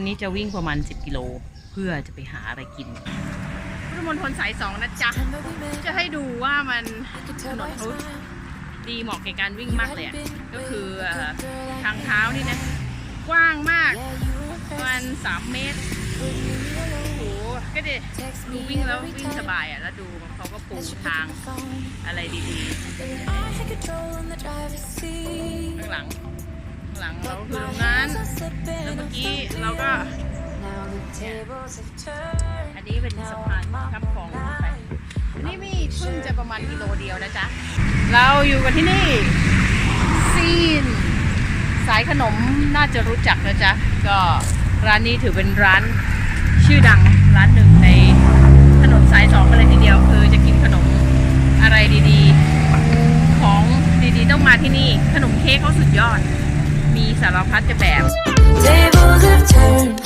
วันนี้จะวิ่งประมาณ 10 กิโล เพื่อจะไปหาอะไรกินพุทธมณฑลสายสองนะจ๊ะ จะให้ดูว่ามันถนนเขาดีเหมาะแก่การวิ่งมากเลยก็คือทางเท้านี่นะ กว้างมากประมาณ3เมตรโอ้โหก็จะดูวิ่งแล้ววิ่งสบายอะ แล้วดูเขาก็ปูทางอะไรดีๆข้างหลังข้างหลังเราคือตรงนั้น อันนี้เป็นสะพานข้ามคลองไปอันนี้มีเพิ่งจะประมาณกิโลเดียวนะจ๊ะ เราอยู่กันที่นี่ซีน สายขนมน่าจะรู้จักนะจ๊ะ ก็ร้านนี้ถือเป็นร้านชื่อดังร้านหนึ่งในถนนสายสองกันเลยทีเดียว คือจะกินขนมอะไรดีๆ ของดีๆต้องมาที่นี่ขนมเค้กเขาสุดยอด มีสารพัดจะแบบ Tables have turned.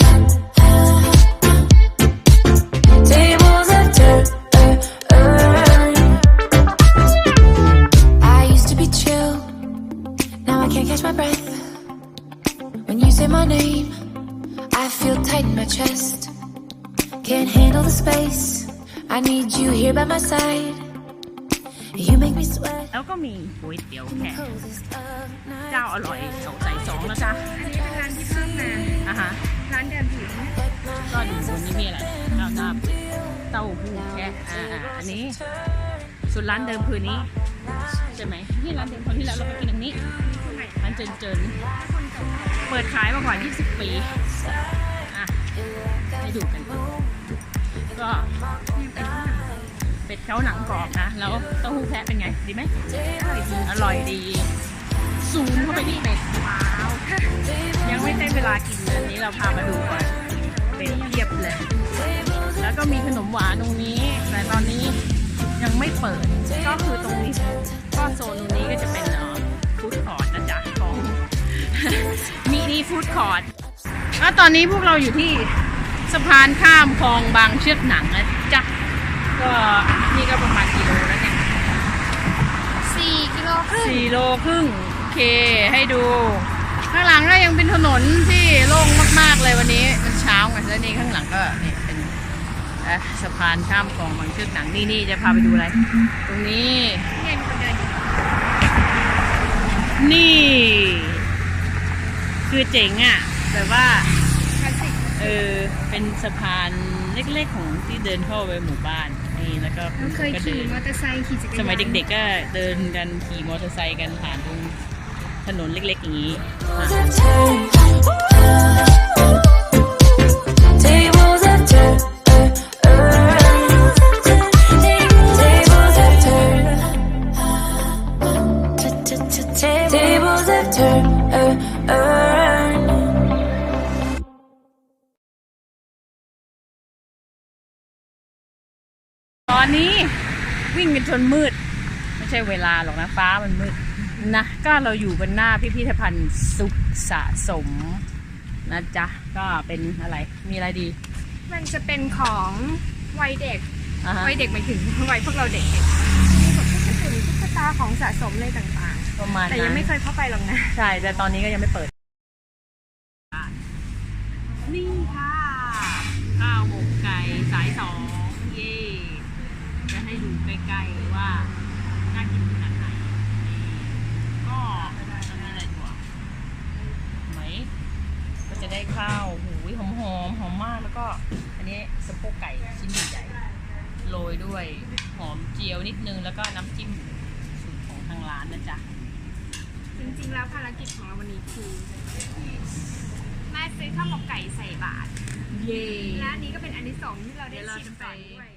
can't catch my breath. When you say my name, I feel tight in my chest. Can't handle the space. I need you here by my side. You make me sweat. แล้วก็มีก๋วยเตี๋ยวแขก Coldest of เจ้า nights. อร่อยเสาสายสองนะจ๊ะ อันนี้เป็นร้านที่เพิ่งมา อ่ะฮะ ร้านเดิมถึง ก็ดูตรงนี้มีอะไรข้าวหน้าเต้าหู้แคะอ่าๆอันนี้ ส่วนร้านเดิมคือนี้ใช่ไหมนี่ร้านเดิมคราวที่แล้วเราไปกินอันนี้ร้านเจินเจินเปิดขายมากว่า 20 ปีอะให้ดูกัน ก็เป็ดเขาหนังกรอบนะ แล้วเต้าหู้แพะเป็นไง ดีไหมอร่อยดีซูมเข้าไปที่เป็ดว้าวยังไม่ได้เวลากินเลยอันนี้เราพามาดูก่อนเป็นเพียบเลย แล้วก็มีขนมหวานตรงนี้ แต่ตอนนี้ ยังไม่เปิด ก็คือตรงนี้ก็โซนตรงนี้ก็จะเป็นฟู้ดคอร์ทนะจ๊ะของมินิฟู้ดคอร์ทแล้วตอนนี้พวกเราอยู่ที่สะพานข้ามคลองบางเชือกหนังนะจ๊ะก็นี่ก็ประมาณกิโลแล้วเนี่ยสี่กิโลครึ่งสี่โลครึ่งโอเคให้ดู ข้างหลังก็ยังเป็นถนนที่โล่งมากๆเลยวันนี้ มันเช้าไงแล้วนี่ข้างหลังก็นี่เป็นเอ่อ สะพานข้ามคลองบางเชือกหนังนี่นี่จะพาไปดูอะไร ตรงนี้นี่ คือเจ๋งอะแบบว่าเออเป็นสะพานเล็กๆของที่เดินเข้าไปหมู่บ้านนี่แล้วก็เราเคยขี่มอเตอร์ไซค์ขี่จักรยานสมัยเด็กๆก็เดินกันขี่มอเตอร์ไซค์กันผ่านตรงถนนเล็กๆอย่างนี้ อนนี้วิ่งกันจนมืด ไม่ใช่เวลาหรอกนะฟ้ามันมืดนะก็เราอยู่บนหน้าพิพิธภัณฑ์สุขสะสมนะจ๊ะก็เป็นอะไรมีอะไรดี มันจะเป็นของวัยเด็กอ่าฮะ วัยเด็กหมายถึงวัยพวกเราเด็กมีแบบตุ๊กตาตุ๊กตาของสะสมอะไรต่างประมาณๆ แต่นั้ยังนไม่เคยเข้าไปหรอกนะ ใช่แต่ตอนนี้ก็ยังไม่เปิด นี่ค่ะ ให้ดูใกล้ๆว่าน่ากินขนาดไหนนี่ก็จะมีอะไรตัวาไหม ก็จะได้ข้าวหูยหอมหอมๆหอมมากแล้วก็ อันนี้สะโพกไก่ชิ้นใหญ่ๆโรยด้วยหอมเจียวนิดนึงแล้วก็น้ำจิ้มสูตรของทางร้านนะจ๊ะ จริงๆ แล้วภารกิจของเราวันนี้คือแม่ซื้อข้าวหมกไก่ใส่บาตรเย่และอันนี้ก็เป็นอันที่สองที่เราได้เดี๋ยวเราชิมจะไปก่อนด้วย